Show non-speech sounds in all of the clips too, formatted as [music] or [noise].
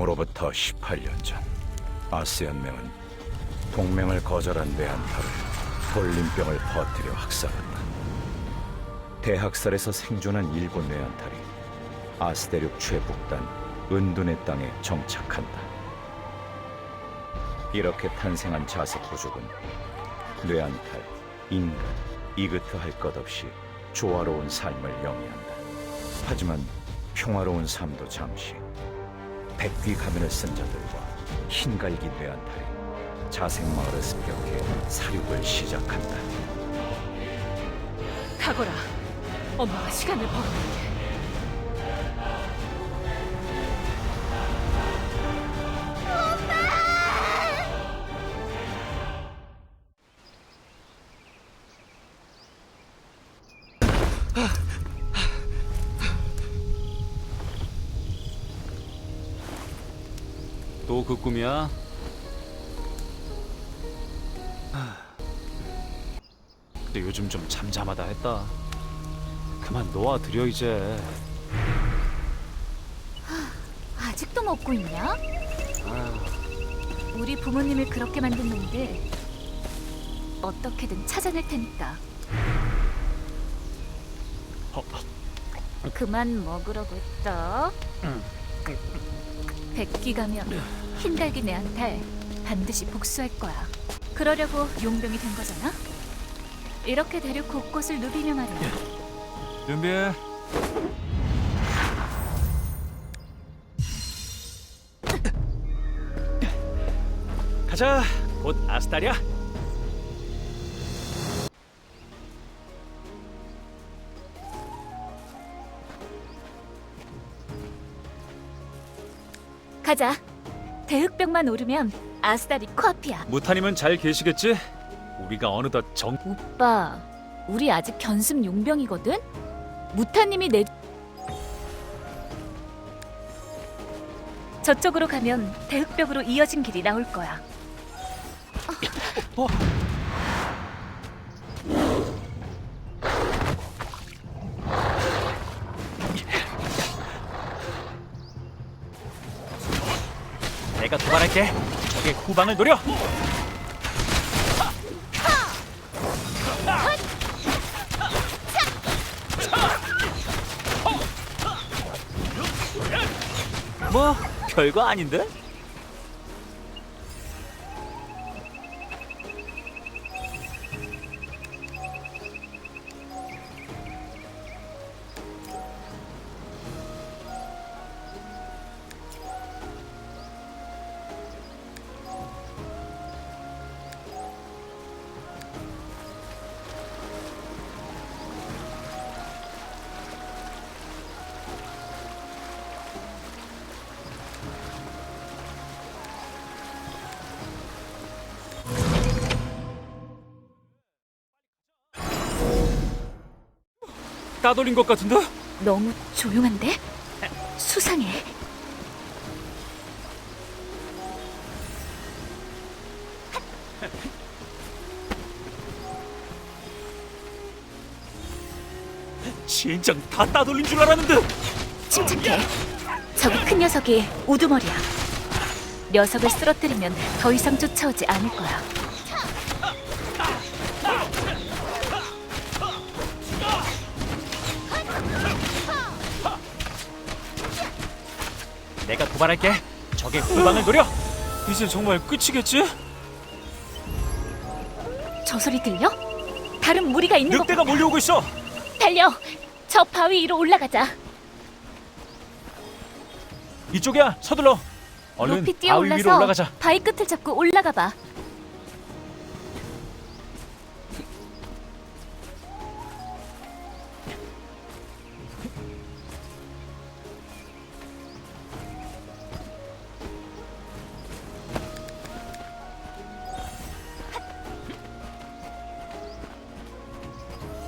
으로부터 18년 전 아스연맹은 동맹을 거절한 뇌한타로 돌림병을 퍼뜨려 학살한다. 대학살에서 생존한 일본 뇌한탈이 아스대륙 최북단 은둔의 땅에 정착한다. 이렇게 탄생한 자색 부족은 뇌한탈, 인간, 이그트 할 것 없이 조화로운 삶을 영위한다. 하지만 평화로운 삶도 잠시 백귀 가면을 쓴 자들과 흰갈기 뇌한탈이 자생마을을 습격해 사륙을 시작한다. 가거라. 엄마가 시간을 벌어볼게. 또 그 꿈이야? 근데 요즘 좀 잠잠하다 했다. 그만 놓아드려 이제. 아직도 먹고 있냐? 아, 우리 부모님을 그렇게 만든 놈들 어떻게든 찾아낼 테니까. 어, 그만 먹으라고 했다. 백기 가면 흰달기 내한탈 반드시 복수할 거야. 그러려고 용병이 된 거잖아. 이렇게 대륙 곳곳을 누비며 말이야. 준비해. 가자. 곧 아스타리아. 가자. 대흑벽만 오르면 아스다리 코앞이야. 무타님은 잘 계시겠지? 우리가 어느덧 정 오빠, 우리 아직 견습 용병이거든? 무타님이 내... 저쪽으로 가면 대흑벽으로 이어진 길이 나올 거야. 내가 도발할게. 적의 후방을 노려. 뭐 별거 아닌데? 따돌린 것 같은데? 너무 조용한데? 수상해. 진정 다 따돌린 줄 알았는데. 침착해. 저기 큰 녀석이 우두머리야. 녀석을 쓰러뜨리면 더 이상 쫓아오지 않을 거야. 내가 도발할게. 적의 후방을 노려. 이제 정말 끝이겠지? 저 소리 들려? 다른 무리가 있는 것 늑대가 같아. 몰려오고 있어. 달려. 저 바위 위로 올라가자. 이쪽이야. 서둘러. 얼른 높이 뛰어 바위 위로 올라서 올라가자. 바위 끝을 잡고 올라가 봐.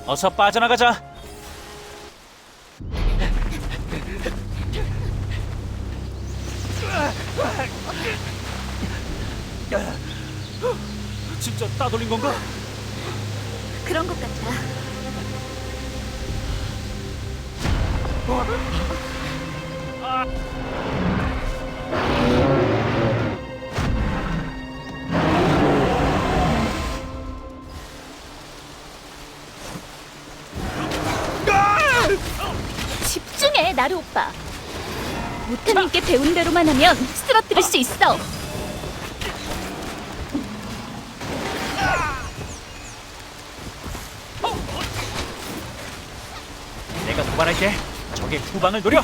어서 빠져나가자. 진짜 따돌린 건가? 그런 것 같아. 나루 오빠. 무타님께 배운 대로만 하면 쓰러뜨릴 수 있어. 내가 도발할게. 적의 후방을 노려.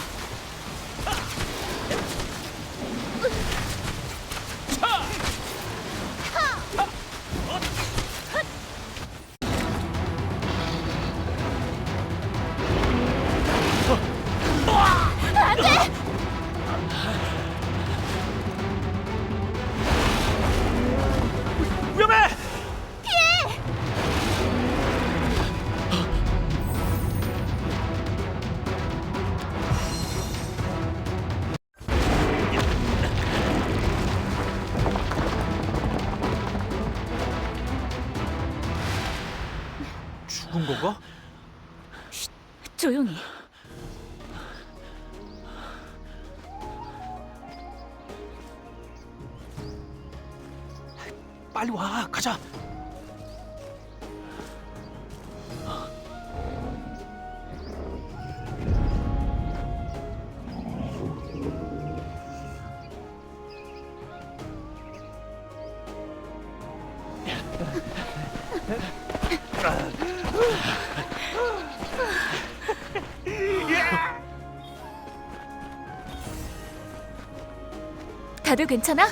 죽은 건가? 조용히. 빨리 와, 가자. 다들 괜찮아?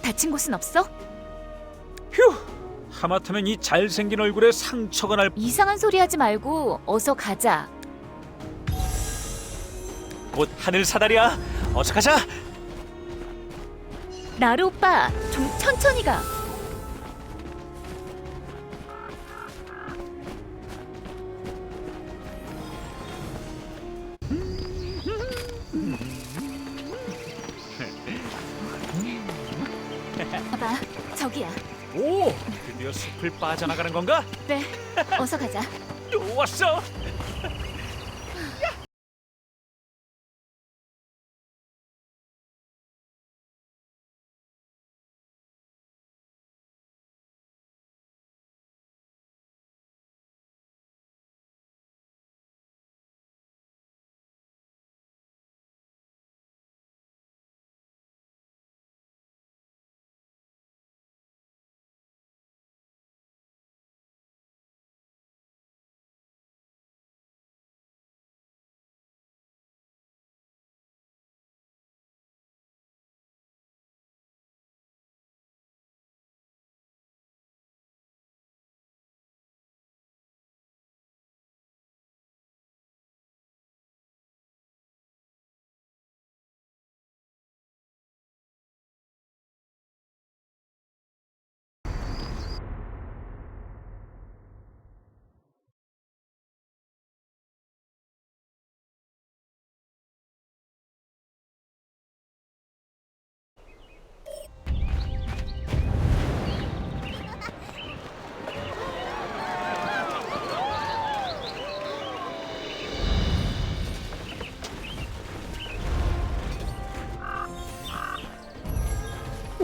다친 곳은 없어? 휴. 하마터면 이 잘생긴 얼굴에 상처가 날. 이상한 소리 하지 말고 어서 가자. 곧 하늘 사다리야. 어서 가자. 나루 오빠, 좀 천천히 가. 저기야. 오, 드디어 숲을 빠져나가는 건가? 그래, 어서 가자. [laughs] 왔어.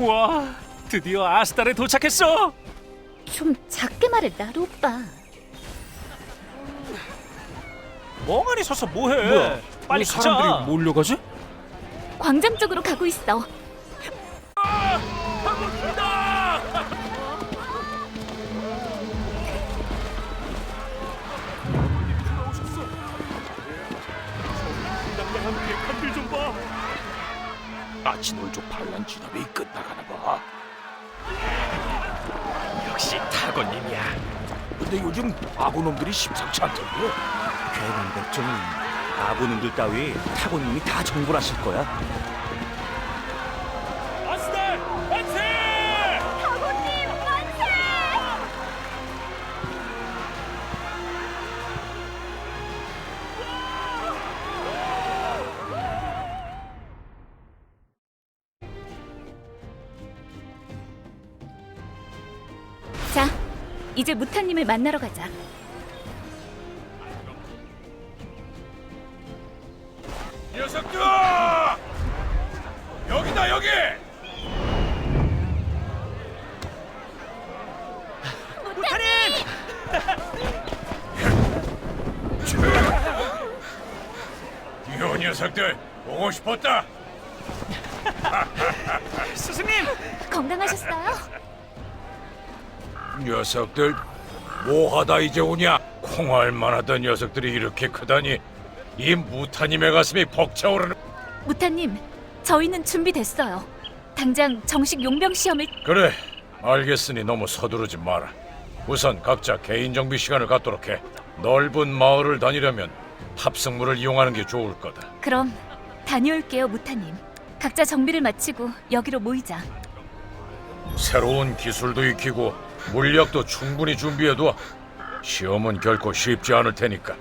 와, 드디어 아스달에 도착했어. 좀 작게 말해, 나루 오빠. 멍하니 서서 뭐해? 빨리 왜 가자. 사람들이 몰려가지? 광장 쪽으로 가고 있어. 아치놀족 반란 진압이 끝나가나 봐. 역시 타고님이야. 근데 요즘 아군놈들이 심상치 않던데. 괜한 걱정은 아군놈들 따위 타고님이 다 정벌하실 거야. 자, 이제 무타님을 만나러 가자. 녀석들! 여기다 여기. 이 [laughs] 녀석들 보고 싶었다. [laughs] 건강하셨어요? 녀석들 뭐하다 이제 오냐? 콩알만 하던 녀석들이 이렇게 크다니 이 무타님의 가슴이 벅차오르는. 무타님, 저희는 준비됐어요. 당장 정식 용병 시험을 그래 알겠으니 너무 서두르지 마라. 우선 각자 개인 정비 시간을 갖도록 해. 넓은 마을을 다니려면 탑승물을 이용하는 게 좋을 거다. 그럼 다녀올게요, 무타님. 각자 정비를 마치고 여기로 모이자. 새로운 기술도 익히고 물약도 충분히 준비해둬. 시험은 결코 쉽지 않을 테니까